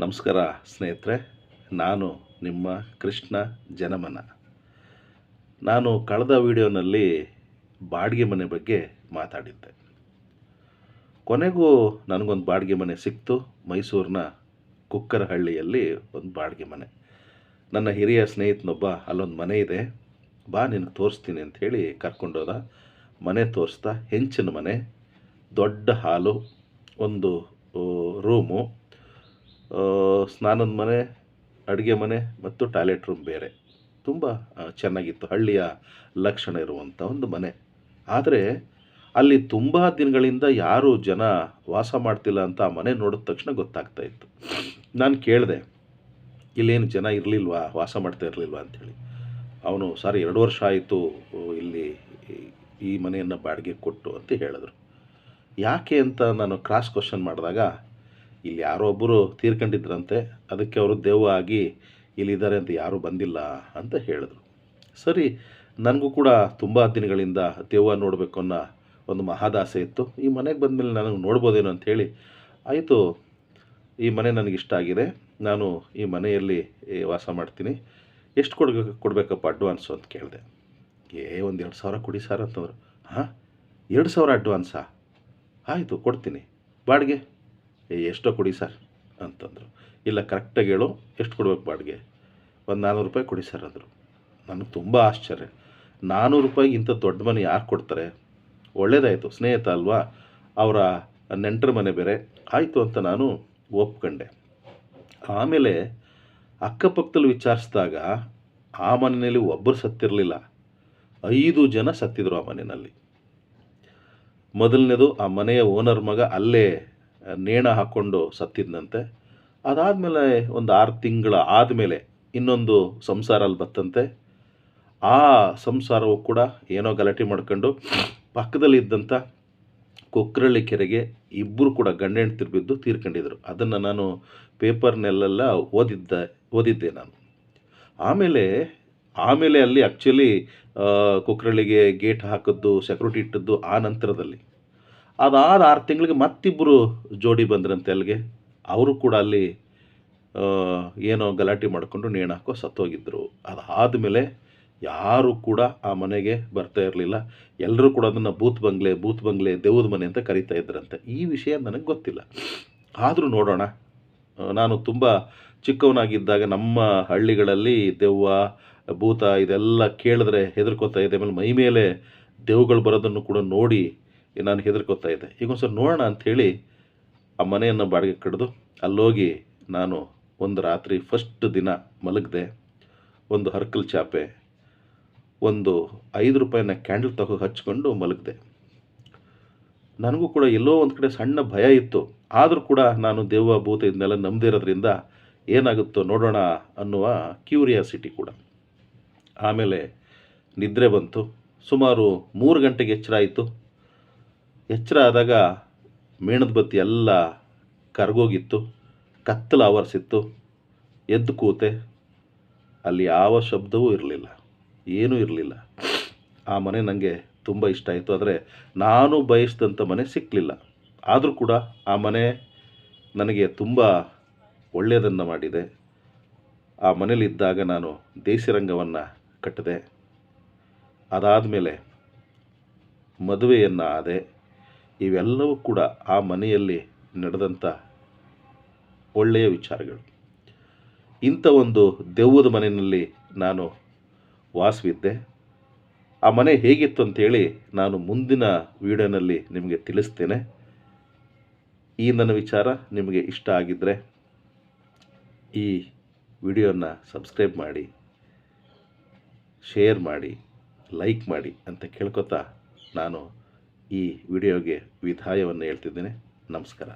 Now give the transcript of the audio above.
ನಮಸ್ಕಾರ ಸ್ನೇಹಿತರೆ, ನಾನು ನಿಮ್ಮ ಕೃಷ್ಣ ಜನಮನ. ನಾನು ಕಳೆದ ವಿಡಿಯೋನಲ್ಲಿ ಬಾಡಿಗೆ ಮನೆ ಬಗ್ಗೆ ಮಾತಾಡಿದ್ದೆ. ಕೊನೆಗೂ ನನಗೊಂದು ಬಾಡಿಗೆ ಮನೆ ಸಿಕ್ತು. ಮೈಸೂರಿನ ಕುಕ್ಕರಹಳ್ಳಿಯಲ್ಲಿ ಒಂದು ಬಾಡಿಗೆ ಮನೆ. ನನ್ನ ಹಿರಿಯ ಸ್ನೇಹಿತನೊಬ್ಬ, ಅಲ್ಲೊಂದು ಮನೆ ಇದೆ. ಬಾ, ನಿನಗೆ ತೋರಿಸ್ತೀನಿ ಅಂಥೇಳಿ ಕರ್ಕೊಂಡೋದ ಮನೆ ತೋರಿಸ್ತಾ, ಹೆಂಚಿನ ಮನೆ, ದೊಡ್ಡ ಹಾಲು, ಒಂದು ರೂಮು. ಸ್ನಾನದ ಮನೆ, ಅಡುಗೆ ಮನೆ ಮತ್ತು ಟಾಯ್ಲೆಟ್ ರೂಮ್ ಬೇರೆ. ತುಂಬ ಚೆನ್ನಾಗಿತ್ತು, ಹಳ್ಳಿಯ ಲಕ್ಷಣ ಇರುವಂಥ ಒಂದು ಮನೆ. ಆದರೆ, ಅಲ್ಲಿ ತುಂಬ ದಿನಗಳಿಂದ ಯಾರು ಜನ ವಾಸ ಮಾಡ್ತಿಲ್ಲ ಅಂತ ಆ ಮನೆ ನೋಡಿದ ತಕ್ಷಣ ಗೊತ್ತಾಗ್ತಾ ಇತ್ತು. ನಾನು ಕೇಳಿದೆ, ಇಲ್ಲೇನು ಜನ ಇರಲಿಲ್ವಾ? ವಾಸ ಮಾಡ್ತಾ ಇರಲಿಲ್ವಾ? ಅಂಥೇಳಿ ಅವನು, ಸರ್, ಎರಡು ವರ್ಷ ಆಯಿತು ಇಲ್ಲಿ ಈ ಮನೆಯನ್ನು ಬಾಡಿಗೆ ಕೊಟ್ಟು, ಅಂತ ಹೇಳಿದ್ರು. ಯಾಕೆ ಅಂತ ನಾನು ಕ್ರಾಸ್ ಕ್ವಶನ್ ಮಾಡಿದಾಗ ಇಲ್ಲಿ ಯಾರೋ ಒಬ್ಬರು ತೀರ್ಕೊಂಡಿದ್ರಂತೆ, ಅದಕ್ಕೆ ಅವರು ದೇವ ಆಗಿ ಇಲ್ಲಿದ್ದಾರೆ ಅಂತ ಯಾರೂ ಬಂದಿಲ್ಲ ಅಂತ ಹೇಳಿದ್ರು. ಸರಿ, ನನಗೂ ಕೂಡ ತುಂಬ ದಿನಗಳಿಂದ ದೆವ್ವ ನೋಡಬೇಕು ಅನ್ನೋ ಒಂದು ಮಹಾದಾಸೆ ಇತ್ತು. ಈ ಮನೆಗೆ ಬಂದಮೇಲೆ ನನಗೆ ನೋಡ್ಬೋದೇನೋ ಅಂಥೇಳಿ ಆಯಿತು, ಈ ಮನೆ ನನಗೆ ಇಷ್ಟ ಆಗಿದೆ. ನಾನು ಈ ಮನೆಯಲ್ಲಿ ವಾಸ ಮಾಡ್ತೀನಿ. ಎಷ್ಟು ಕೊಡಬೇಕು ಕೊಡಬೇಕಪ್ಪ ಅಡ್ವಾನ್ಸು? ಅಂತ ಕೇಳಿದೆ. ಏ, ಒಂದು ಎರಡು ಸಾವಿರ ಕೊಡಿ ಸರ್ ಅಂತಂದರು. ಹಾಂ, ಎರಡು ಸಾವಿರ ಅಡ್ವಾನ್ಸಾ? ಆಯಿತು, ಕೊಡ್ತೀನಿ. ಬಾಡಿಗೆ. ಎಷ್ಟೋ ಕೊಡಿ ಸರ್ ಅಂತಂದರು. ಇಲ್ಲ ಕರೆಕ್ಟಾಗಿ ಹೇಳು, ಎಷ್ಟು ಕೊಡ್ಬೇಕು ಬಾಡಿಗೆ? ಒಂದು ನಾನ್ನೂರು ರೂಪಾಯಿ ಕೊಡಿ ಸರ್ ಅಂದರು. ನನಗೆ ತುಂಬ ಆಶ್ಚರ್ಯ. ನಾನ್ನೂರು ರೂಪಾಯಿ ಇಂಥ ದೊಡ್ಡ ಮನೆ ಯಾರು ಕೊಡ್ತಾರೆ? ಒಳ್ಳೇದಾಯಿತು, ಸ್ನೇಹಿತ ಅಲ್ವಾ? ಅವರ ನೆಂಟರ ಮನೆ ಬೇರೆ. ಆಯಿತು ಅಂತ ನಾನು ಒಪ್ಕೊಂಡೆ. ಆಮೇಲೆ ಅಕ್ಕಪಕ್ಕದಲ್ಲಿ ವಿಚಾರಿಸಿದಾಗ ಆ ಮನೆಯಲ್ಲಿ ಒಬ್ಬರು ಸತ್ತಿರಲಿಲ್ಲ. ಐದು ಜನ ಸತ್ತಿದ್ರು ಆ ಮನೆಯಲ್ಲಿ. ಮೊದಲನೇದು ಆ ಮನೆಯ ಓನರ್ ಮಗ ಅಲ್ಲೇ ನೇಣ ಹಾಕ್ಕೊಂಡು ಸತ್ತಿದ್ದಂತೆ ಅದಾದಮೇಲೆ ಒಂದು ಆರು ತಿಂಗಳ ಆದಮೇಲೆ ಇನ್ನೊಂದು ಸಂಸಾರ ಅಲ್ಲಿ ಬತ್ತಂತೆ. ಆ ಸಂಸಾರವು ಕೂಡ ಏನೋ ಗಲಾಟೆ ಮಾಡ್ಕೊಂಡು ಪಕ್ಕದಲ್ಲಿದ್ದಂಥ ಕೊಕ್ಕರಳ್ಳಿ ಕೊಕ್ರಳ್ಳಿ ಕೆರೆಗೆ ಇಬ್ಬರು ಕೂಡ ಗಂಡ ಬಿದ್ದು ತೀರ್ಕೊಂಡಿದ್ರು. ಅದನ್ನು ನಾನು ಪೇಪರ್ನಲ್ಲೆಲ್ಲ ಓದಿದ್ದ, ಓದಿದ್ದೆ ನಾನು. ಆಮೇಲೆ ಆಮೇಲೆ ಅಲ್ಲಿ ಆ್ಯಕ್ಚುಲಿ ಕುಕ್ರಳ್ಳಿಗೆ ಗೇಟ್ ಹಾಕಿದ್ದು ಸೆಕ್ಯೂರಿಟಿ ಇಟ್ಟದ್ದು ಆ ನಂತರದಲ್ಲಿ. ಅದಾದ ಆರು ತಿಂಗಳಿಗೆ ಮತ್ತಿಬ್ಬರು ಜೋಡಿ ಬಂದ್ರಂತೆ ಅಲ್ಲಿಗೆ. ಅವರು ಕೂಡ ಅಲ್ಲಿ ಏನೋ ಗಲಾಟೆ ಮಾಡಿಕೊಂಡು ನೇಣಾಕೋ ಸತ್ತೋಗಿದ್ದರು ಅದಾದಮೇಲೆ ಯಾರೂ ಕೂಡ ಆ ಮನೆಗೆ ಬರ್ತಾ ಇರಲಿಲ್ಲ. ಎಲ್ಲರೂ ಕೂಡ ಅದನ್ನು ಬೂತ್ ಬಂಗ್ಲೆ ಬೂತ್ ಬಂಗ್ಲೆ ದೇವದ ಮನೆ ಅಂತ ಕರಿತಾ ಇದ್ರಂತೆ. ಈ ವಿಷಯ ನನಗೆ ಗೊತ್ತಿಲ್ಲ. ಆದರೂ ನೋಡೋಣ. ನಾನು ತುಂಬ ಚಿಕ್ಕವನಾಗಿದ್ದಾಗ ನಮ್ಮ ಹಳ್ಳಿಗಳಲ್ಲಿ ದೆವ್ವ, ಭೂತ ಇದೆಲ್ಲ ಕೇಳಿದ್ರೆ ಹೆದರ್ಕೋತಾ ಇದೆ ಆಮೇಲೆ ಮೈ ಮೇಲೆ ದೆವ್ಗಳು ಬರೋದನ್ನು ಕೂಡ ನೋಡಿ ನಾನು ಹೆದರ್ಕೋತಾ ಇದ್ದೆ. ಈಗ ಒಂದು ಸಲ ನೋಡೋಣ ಅಂಥೇಳಿ ಆ ಮನೆಯನ್ನು ಬಾಡಿಗೆ ಕಡಿದು ಅಲ್ಲೋಗಿ ನಾನು ಒಂದು ರಾತ್ರಿ ಫಸ್ಟ್ ದಿನ ಮಲಗಿದೆ, ಒಂದು ಹರ್ಕಲ್ ಚಾಪೆ, ಒಂದು ಐದು ರೂಪಾಯಿನ ಕ್ಯಾಂಡಲ್ ತಗೋ ಹಚ್ಕೊಂಡು ಮಲಗಿದೆ. ನನಗೂ ಕೂಡ ಎಲ್ಲೋ ಒಂದು ಕಡೆ ಸಣ್ಣ ಭಯ ಇತ್ತು. ಆದರೂ ಕೂಡ ನಾನು ದೇವ ಭೂತ ಇದನ್ನೆಲ್ಲ ನಂಬದಿರೋದ್ರಿಂದ ಏನಾಗುತ್ತೋ ನೋಡೋಣ ಅನ್ನುವ ಕ್ಯೂರಿಯಾಸಿಟಿ ಕೂಡ. ಆಮೇಲೆ ನಿದ್ರೆ ಬಂತು. ಸುಮಾರು ಮೂರು ಗಂಟೆಗೆ ಎಚ್ಚರ ಆಯಿತು. ಎಚ್ಚರ ಆದಾಗ ಮೇಣದ ಬತ್ತಿ ಎಲ್ಲ ಕರಗೋಗಿತ್ತು, ಕತ್ತಲು ಆವರಿಸಿತ್ತು, ಎದ್ದು ಕೂತೆ. ಅಲ್ಲಿ ಯಾವ ಶಬ್ದವೂ ಇರಲಿಲ್ಲ, ಏನೂ ಇರಲಿಲ್ಲ. ಆ ಮನೆ ನನಗೆ ತುಂಬ ಇಷ್ಟ ಆಯಿತು, ಆದರೆ ನಾನು ಬಯಸಿದಂಥ ಮನೆ ಸಿಕ್ಕಲಿಲ್ಲ ಆದರೂ ಕೂಡ ಆ ಮನೆ ನನಗೆ ತುಂಬ ಒಳ್ಳೆಯದನ್ನು ಮಾಡಿದೆ. ಆ ಮನೇಲಿದ್ದಾಗ ನಾನು ದೇಸಿರಂಗವನ್ನು ಕಟ್ಟಿದೆ. ಅದಾದ ಮೇಲೆ ಮದುವೆಯನ್ನು ಆದೆ. ಇವೆಲ್ಲವೂ ಕೂಡ ಆ ಮನೆಯಲ್ಲಿ ನಡೆದಂಥ ಒಳ್ಳೆಯ ವಿಚಾರಗಳು. ಇಂಥ ಒಂದು ದೆವ್ವದ ಮನೆಯಲ್ಲಿ ನಾನು ವಾಸವಿದ್ದೆ. ಆ ಮನೆ ಹೇಗಿತ್ತು ಅಂಥೇಳಿ ನಾನು ಮುಂದಿನ ವಿಡಿಯೋನಲ್ಲಿ ನಿಮಗೆ ತಿಳಿಸ್ತೇನೆ. ಈ ನನ್ನ ವಿಚಾರ ನಿಮಗೆ ಇಷ್ಟ ಆಗಿದ್ದರೆ ಈ ವಿಡಿಯೋನ ಸಬ್ಸ್ಕ್ರೈಬ್ ಮಾಡಿ, ಶೇರ್ ಮಾಡಿ, ಲೈಕ್ ಮಾಡಿ ಅಂತ ಕೇಳ್ಕೊತಾ ನಾನು ಈ ವಿಡಿಯೋಗೆ ವಿದಾಯವನ್ನು ಹೇಳ್ತಿದ್ದೇನೆ. ನಮಸ್ಕಾರ.